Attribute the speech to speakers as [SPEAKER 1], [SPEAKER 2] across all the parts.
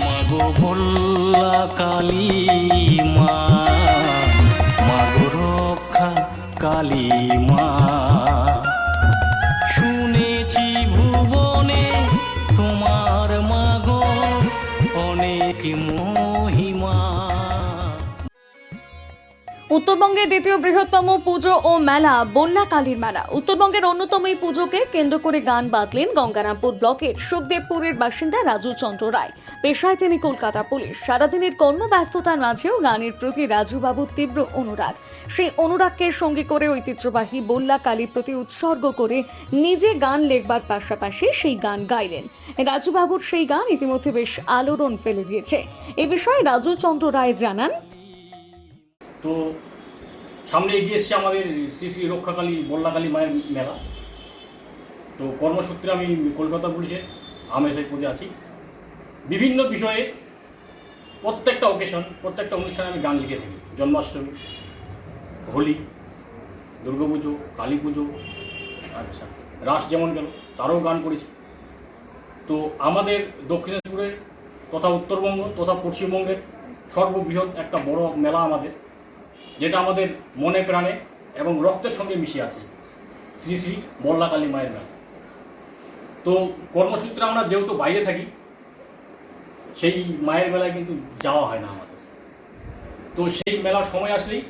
[SPEAKER 1] মাগো ভোল্লা কালী মা মাগো রক্ষা কালী মা শুনেছি ভুবনে তোমার মাগো অনেক মহিমা
[SPEAKER 2] উত্তরবঙ্গের দ্বিতীয় বৃহত্তম পুজো ও মেলা, বন্যা কালীর মেলা। উত্তরবঙ্গের অন্যতম এই পুজোকে কেন্দ্র করে গান বাঁধলেন গঙ্গারামপুর ব্লকের সুখদেবপুরের বাসিন্দা রাজু চন্দ্র রায়। পেশায় তিনি কলকাতা পুলিশ। সারাদিনের কর্মব্যস্ততার মাঝেও গানের প্রতি রাজুবাবুর তীব্র অনুরাগ। সেই অনুরাগকে সঙ্গী করে ঐতিহ্যবাহী বন্যা কালীর প্রতি উৎসর্গ করে নিজে গান লেখবার পাশাপাশি সেই গান গাইলেন। রাজুবাবুর সেই গান ইতিমধ্যে বেশ আলোড়ন ফেলে দিয়েছে। এ বিষয়ে রাজু চন্দ্র রায় জানান
[SPEAKER 3] তো সামনে এগিয়ে এসছে আমাদের শ্রী শ্রী রক্ষাকালী বল্লাকালী মায়ের মেলা। তো কর্মসূত্রে আমি কলকাতা পুলিশের আমেশাই পদে আছি। বিভিন্ন বিষয়ে প্রত্যেকটা অকেশন প্রত্যেকটা অনুষ্ঠানে আমি গান লিখে থাকি। জন্মাষ্টমী, হোলি, দুর্গাপুজো কালী পুজো আচ্ছা রাস যেমন গেল, তারও গান করেছি। তো আমাদের দক্ষিণেশ্বরের তথা উত্তরবঙ্গ তথা পশ্চিমবঙ্গের সর্ববৃহৎ একটা বড় মেলা আমাদের। যেটা আমাদের মনে, প্রাণে এবং রক্তের সঙ্গে মিশে আছে। শ্রী শ্রী বল্লাকালী মায়ের মেলা। তো কর্মসূত্রে আমরা যেহেতু বাইরে থাকি, সেই মায়ের মেলায় কিন্তু যাওয়া হয় না আমাদের। তো সেই মেলার সময় আসলেই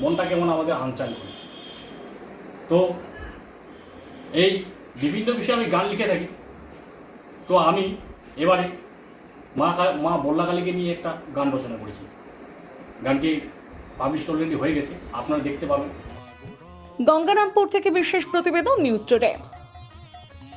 [SPEAKER 3] মনটা কেমন আমাদের আনচান করে। তো এই বিভিন্ন বিষয়ে আমি গান লিখে থাকি। তো আমি এবারে মা মা বল্লাকালীকে নিয়ে একটা গান রচনা করেছি। গানটি পাবলিশ অলরেডি হয়ে গেছে আপনারা দেখতে পাবেন।
[SPEAKER 2] গঙ্গারামপুর থেকে বিশেষ প্রতিবেদন নিউজ টুডে।